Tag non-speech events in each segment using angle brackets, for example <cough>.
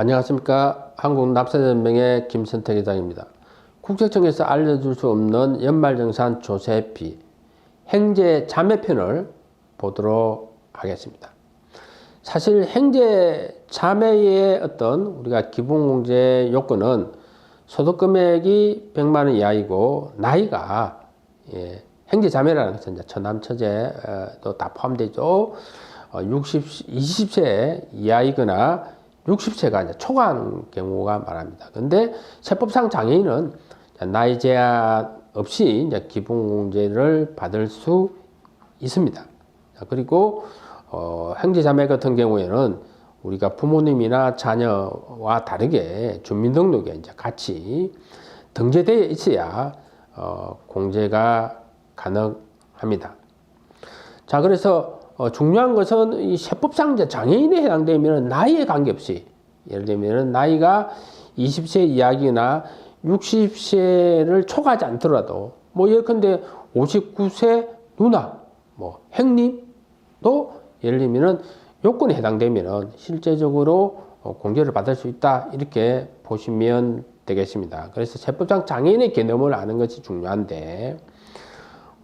안녕하십니까. 한국납세연맹의 김선택 회장입니다. 국세청에서 알려줄 수 없는 연말정산 조세피 행제 자매편을 보도록 하겠습니다. 사실 행제 자매의 어떤 우리가 기본공제 요건은 소득 금액이 100만 원 이하이고 나이가 예, 행제 자매라는 것은 이제 처남 처제도 다 포함되죠. 어, 60 20세 이하이거나 60세가 이제 초과한 경우가 말합니다. 근데 세법상 장애인은 나이 제한 없이 이제 기본공제를 받을 수 있습니다. 그리고 어, 형제자매 같은 경우에는 우리가 부모님이나 자녀와 다르게 주민등록에 이제 같이 등재되어 있어야 어, 공제가 가능합니다. 자, 그래서 어, 중요한 것은 이 세법상 이제 장애인에 해당되면 나이에 관계없이 예를 들면 나이가 20세 이하이나 60세를 초과하지 않더라도 뭐 예컨대 59세 누나 뭐 형님도 예를 들면은 요건에 해당되면은 실제적으로 어, 공제를 받을 수 있다 이렇게 보시면 되겠습니다. 그래서 세법상 장애인의 개념을 아는 것이 중요한데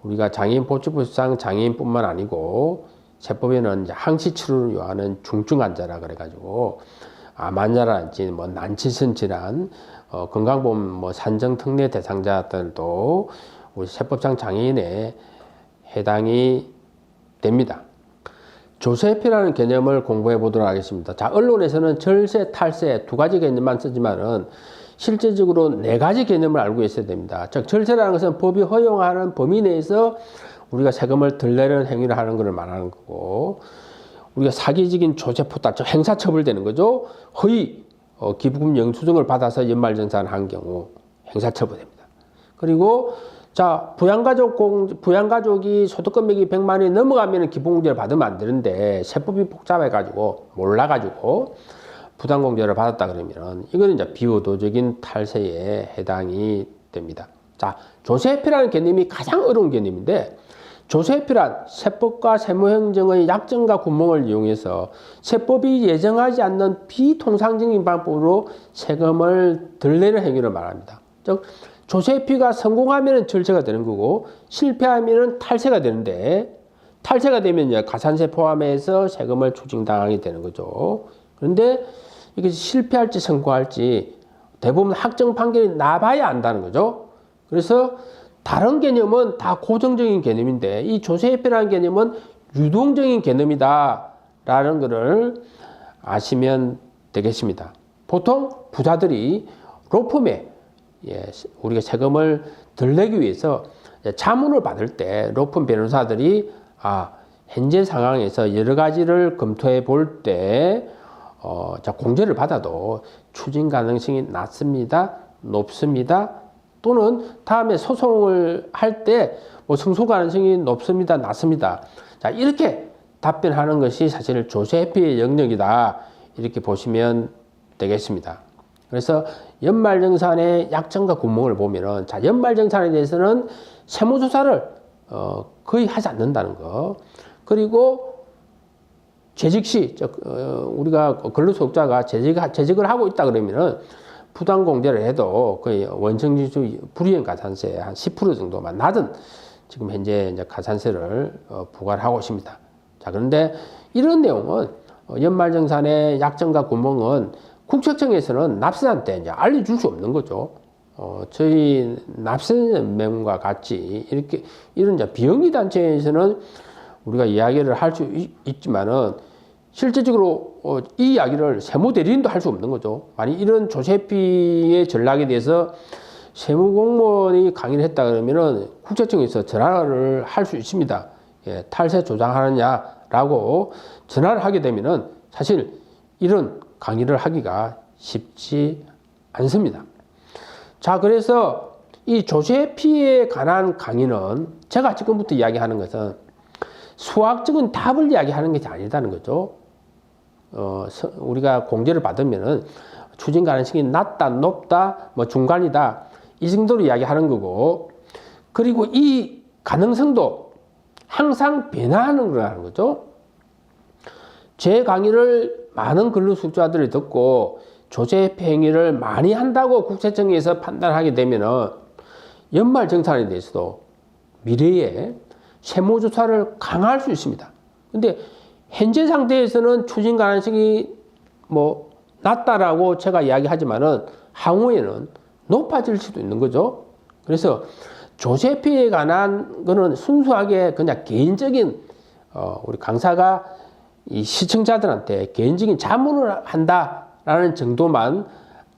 우리가 장애인 보건법상 장애인뿐만 아니고 세법에는 항시 치료를 요하는 중증 환자라 그래가지고 암 환자라든지 뭐 난치성 질환, 어, 건강보험 뭐 산정 특례 대상자들도 우리 세법상 장애인에 해당이 됩니다. 조세피라는 개념을 공부해 보도록 하겠습니다. 자, 언론에서는 절세, 탈세 두 가지 개념만 쓰지만은 실제적으로 네 가지 개념을 알고 있어야 됩니다. 즉, 절세라는 것은 법이 허용하는 범위 내에서 우리가 세금을 덜 내는 행위를 하는 것을 말하는 거고, 우리가 사기적인 조세포탈, 즉 행사처벌되는 거죠. 허위 어, 기부금 영수증을 받아서 연말정산을 한 경우 행사처벌됩니다. 그리고 자 부양가족 공 부양가족이 소득금액이 100만 원이 넘어가면 기본공제를 받으면 안 되는데 세법이 복잡해가지고 몰라가지고 부당공제를 받았다 그러면 이거는 이제 비의도적인 탈세에 해당이 됩니다. 자 조세피라는 개념이 가장 어려운 개념인데 조세표란 세법과 세무행정의 약점과 구멍을 이용해서 세법이 예정하지 않는 비통상적인 방법으로 세금을 덜 내는 행위를 말합니다. 즉 조세피가 성공하면 절세가 되는 거고 실패하면 탈세가 되는데 탈세가 되면 가산세 포함해서 세금을 추징당하게 되는 거죠. 그런데 이게 실패할지 성공할지 대부분 확정 판결이 나봐야 안다는 거죠. 그래서 다른 개념은 다 고정적인 개념인데 이 조세협회라는 개념은 유동적인 개념이다 라는 것을 아시면 되겠습니다. 보통 부자들이 로펌에 예, 우리가 세금을 덜 내기 위해서 자문을 받을 때 로펌 변호사들이 아 현재 상황에서 여러 가지를 검토해 볼때 어, 자 공제를 받아도 추진 가능성이 낮습니다, 높습니다, 또는 다음에 소송을 할 때 뭐 승소 가능성이 높습니다, 낮습니다. 자, 이렇게 답변하는 것이 사실 조세피의 영역이다. 이렇게 보시면 되겠습니다. 그래서 연말정산의 약점과 구멍을 보면은 자, 연말정산에 대해서는 세무조사를 어, 거의 하지 않는다는 거. 그리고 재직 시, 어, 우리가 근로소득자가 재직, 재직을 하고 있다 그러면은 부당 공제를 해도 거의 원청지수 불이행 가산세 한 10% 정도만 낮은 지금 현재 이제 가산세를 어, 부과를 하고 있습니다. 자, 그런데 이런 내용은 어, 연말정산의 약점과 구멍은 국세청에서는 납세자한테 이제 알려줄 수 없는 거죠. 어, 저희 납세연맹과 같이 이렇게 이런 이제 비영리 단체에서는 우리가 이야기를 할 수 있지만은 실제적으로 어, 이 이야기를 세무 대리인도 할 수 없는 거죠. 만약 이런 조세피의 전략에 대해서 세무 공무원이 강의를 했다 그러면은 국세청에서 전화를 할 수 있습니다. 예, 탈세 조장하느냐라고 전화를 하게 되면은 사실 이런 강의를 하기가 쉽지 않습니다. 자, 그래서 이 조세피에 관한 강의는 제가 지금부터 이야기하는 것은 수학적인 답을 이야기하는 것이 아니다는 거죠. 어, 우리가 공제를 받으면은 추진 가능성이 낮다, 높다, 뭐 중간이다 이 정도로 이야기하는 거고 그리고 이 가능성도 항상 변화하는 거라는 거죠. 제 강의를 많은 근로수자들이 듣고 조세피 행위를 많이 한다고 국세청에서 판단하게 되면은 연말 정산에 대해서도 미래에 세무조사를 강화할 수 있습니다. 근데 현재 상태에서는 추진 가능성이 뭐 낮다라고 제가 이야기하지만은 향후에는 높아질 수도 있는 거죠. 그래서 조세피에 관한 거는 순수하게 그냥 개인적인 어, 우리 강사가 이 시청자들한테 개인적인 자문을 한다라는 정도만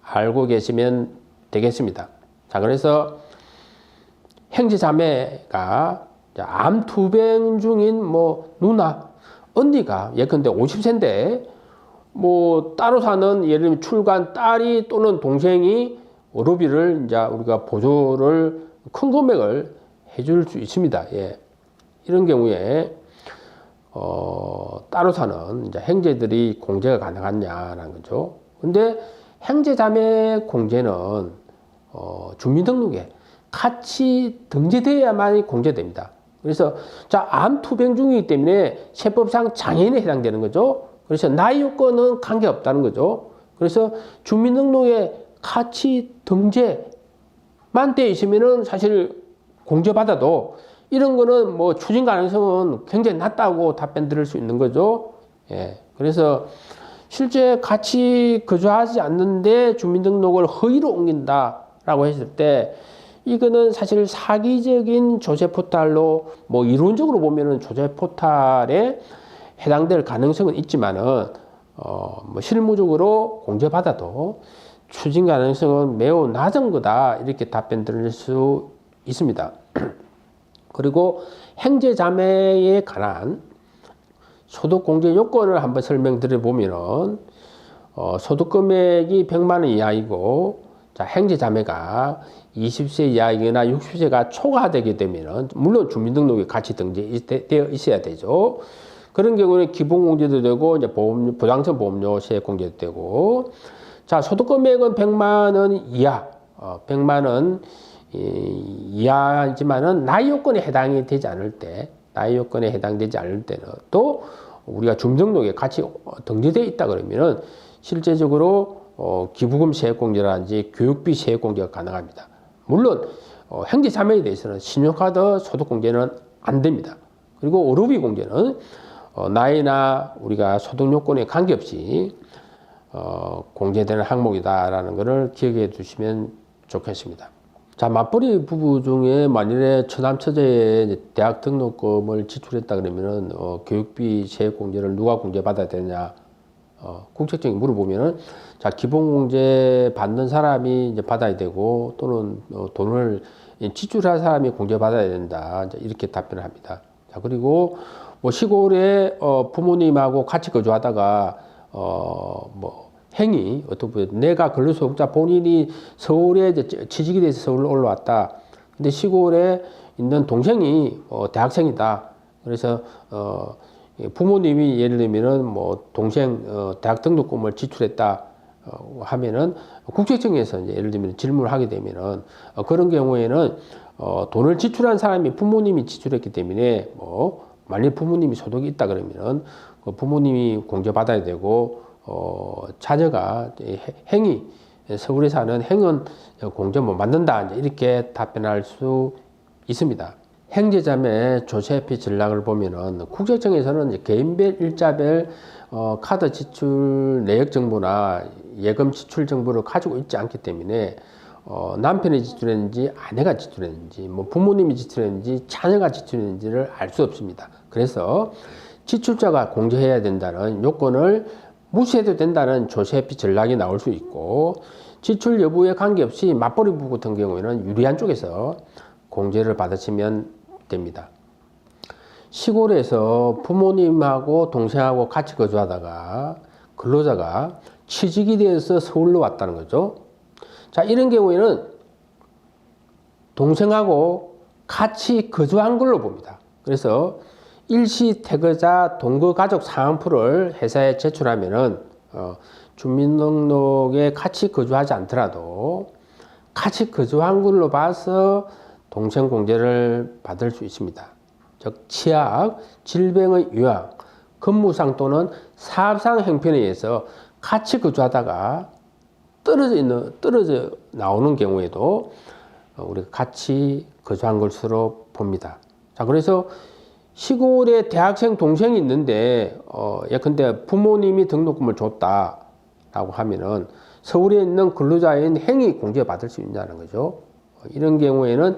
알고 계시면 되겠습니다. 자, 그래서 형제 자매가 암투병 중인 뭐 누나, 언니가 예컨대 50세인데 뭐 따로 사는 예를 들면 출간 딸이 또는 동생이 의료비를 이제 우리가 보조를 큰 금액을 해줄 수 있습니다. 예. 이런 경우에 어, 따로 사는 이제 형제들이 공제가 가능하냐라는 거죠. 근데 형제 자매 공제는 어, 주민등록에 같이 등재돼야만 공제됩니다. 그래서 자, 암 투병 중이기 때문에 세법상 장애인에 해당되는 거죠. 그래서 나이 요건은 관계 없다는 거죠. 그래서 주민등록에 같이 등재만 돼 있으면은 사실 공제받아도 이런 거는 뭐 추진 가능성은 굉장히 낮다고 답변 드릴 수 있는 거죠. 예. 그래서 실제 같이 거주하지 않는데 주민등록을 허위로 옮긴다라고 했을 때 이거는 사실 사기적인 조세 포탈로 뭐 이론적으로 보면은 조세 포탈에 해당될 가능성은 있지만은 어뭐 실무적으로 공제받아도 추진 가능성은 매우 낮은 거다 이렇게 답변 드릴 수 있습니다. <clears throat> 그리고 행제 자매에 관한 소득 공제 요건을 한번 설명드려 보면은 어, 소득 금액이 100만 원 이하이고 자, 행제 자매가 20세 이하이거나 60세가 초과되게 되면은 물론 주민등록에 같이 등재되어 있어야 되죠. 그런 경우는 기본 공제도 되고 이제 보험 부당성 보험료세 공제도 되고 자, 소득 금액은 100만 원 이하. 어, 100만 원 이하지만은 나이 요건에 해당이 되지 않을 때, 나이 요건에 해당되지 않을 때는 또 우리가 주민등록에 같이 등재되어 있다 그러면은 실제적으로 어, 기부금 세액공제라든지 교육비 세액공제가 가능합니다. 물론 어, 형제 자매에 대해서는 신용카드 소득 공제는 안 됩니다. 그리고 의료비 공제는 어, 나이나 우리가 소득 요건에 관계없이 어, 공제되는 항목이다라는 것을 기억해 두시면 좋겠습니다. 자, 맞벌이 부부 중에 만일에 처남 처제에 대학 등록금을 지출했다 그러면은 어, 교육비 세액 공제를 누가 공제 받아야 되냐? 어, 국책적인 물어보면은 자 기본 공제 받는 사람이 이제 받아야 되고 또는 어, 돈을 지출할 사람이 공제 받아야 된다 이제 이렇게 답변을 합니다. 자 그리고 뭐 시골에 어, 부모님하고 같이 거주하다가 어뭐 행위 어떻게 내가 근로소득자 본인이 서울에 취직이 돼서 서울로 올라왔다. 근데 시골에 있는 동생이 어, 대학생이다. 그래서 어, 부모님이 예를 들면은 뭐 동생 어, 대학 등록금을 지출했다 어, 하면은 국세청에서 이제 예를 들면 질문을 하게 되면은 어, 그런 경우에는 어, 돈을 지출한 사람이 부모님이 지출했기 때문에 뭐 만일 부모님이 소득이 있다 그러면은 그 부모님이 공제 받아야 되고 어, 자녀가 행위 서울에 사는 행은 공제 못 받는다 이렇게 답변할 수 있습니다. 행제자매 조세피 전략을 보면은 국세청에서는 개인별 일자별 어, 카드 지출 내역 정보나 예금 지출 정보를 가지고 있지 않기 때문에 어, 남편이 지출했는지 아내가 지출했는지 뭐 부모님이 지출했는지 자녀가 지출했는지를 알 수 없습니다. 그래서 지출자가 공제해야 된다는 요건을 무시해도 된다는 조세피 전략이 나올 수 있고 지출 여부에 관계없이 맞벌이 부부 같은 경우에는 유리한 쪽에서 공제를 받으시면 됩니다. 시골에서 부모님하고 동생하고 같이 거주하다가 근로자가 취직이 돼서 서울로 왔다는 거죠. 자, 이런 경우에는 동생하고 같이 거주한 걸로 봅니다. 그래서 일시 태거자 동거 가족 상환표를 회사에 제출하면은 어, 주민등록에 같이 거주하지 않더라도 같이 거주한 걸로 봐서 동생 공제를 받을 수 있습니다. 즉 치약, 질병의 유학, 근무상 또는 사업상 형편에 의해서 같이 거주하다가 떨어져 있는 떨어져 나오는 경우에도 어, 우리가 같이 거주한 것으로 봅니다. 자 그래서 시골에 대학생 동생이 있는데 어 예컨대 부모님이 등록금을 줬다라고 하면은 서울에 있는 근로자인 행위 공제 받을 수 있냐는 거죠. 어, 이런 경우에는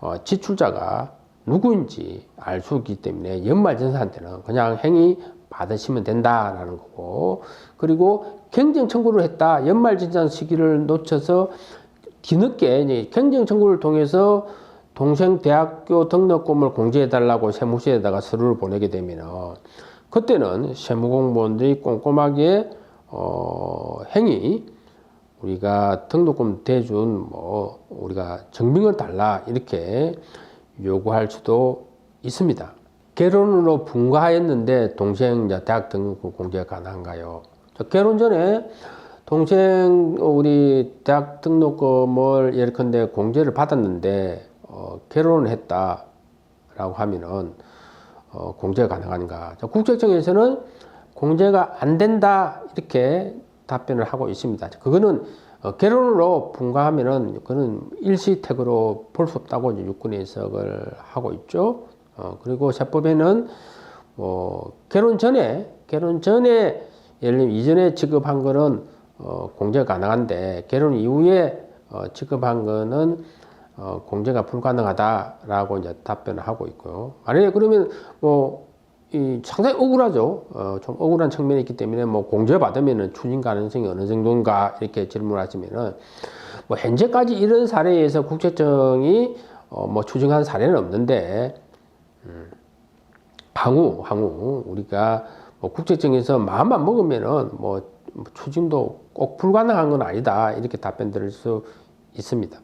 어, 지출자가 누구인지 알 수 있기 때문에 연말전산한테는 그냥 행위 받으시면 된다라는 거고 그리고 경쟁 청구를 했다 연말전산 시기를 놓쳐서 뒤늦게 이제 경쟁 청구를 통해서 동생 대학교 등록금을 공제해 달라고 세무서에다가 서류를 보내게 되면 그때는 세무공무원들이 꼼꼼하게 어, 행위 우리가 등록금 대준 뭐 우리가 증빙을 달라 이렇게 요구할 수도 있습니다. 결혼으로 분가했는데 동생 대학 등록금 공제가 가능한가요? 저 결혼 전에 동생 우리 대학 등록금을 예컨대 공제를 받았는데 어, 결혼을 했다라고 하면은 어, 공제가 가능한가? 저 국세청에서는 공제가 안 된다 이렇게 답변을 하고 있습니다. 그거는 어, 결혼으로 분가하면은 그거는 일시택으로 볼 수 없다고 이제 유권의 해석을 하고 있죠. 어, 그리고 세법에는 뭐 결혼 전에 결혼 전에 예를 들면 이전에 지급한 거는 어, 공제가 가능한데 결혼 이후에 어, 지급한 거는 어, 공제가 불가능하다라고 이제 답변을 하고 있고요. 만약에 그러면 뭐, 이 상당히 억울하죠. 어, 좀 억울한 측면이 있기 때문에 뭐 공제 받으면은 추진 가능성이 어느 정도인가 이렇게 질문하시면은 뭐 현재까지 이런 사례에서 국세청이 어, 뭐 추진한 사례는 없는데 음, 향후 향후 우리가 뭐 국세청에서 마음만 먹으면은 뭐 추진도 꼭 불가능한 건 아니다 이렇게 답변 드릴 수 있습니다.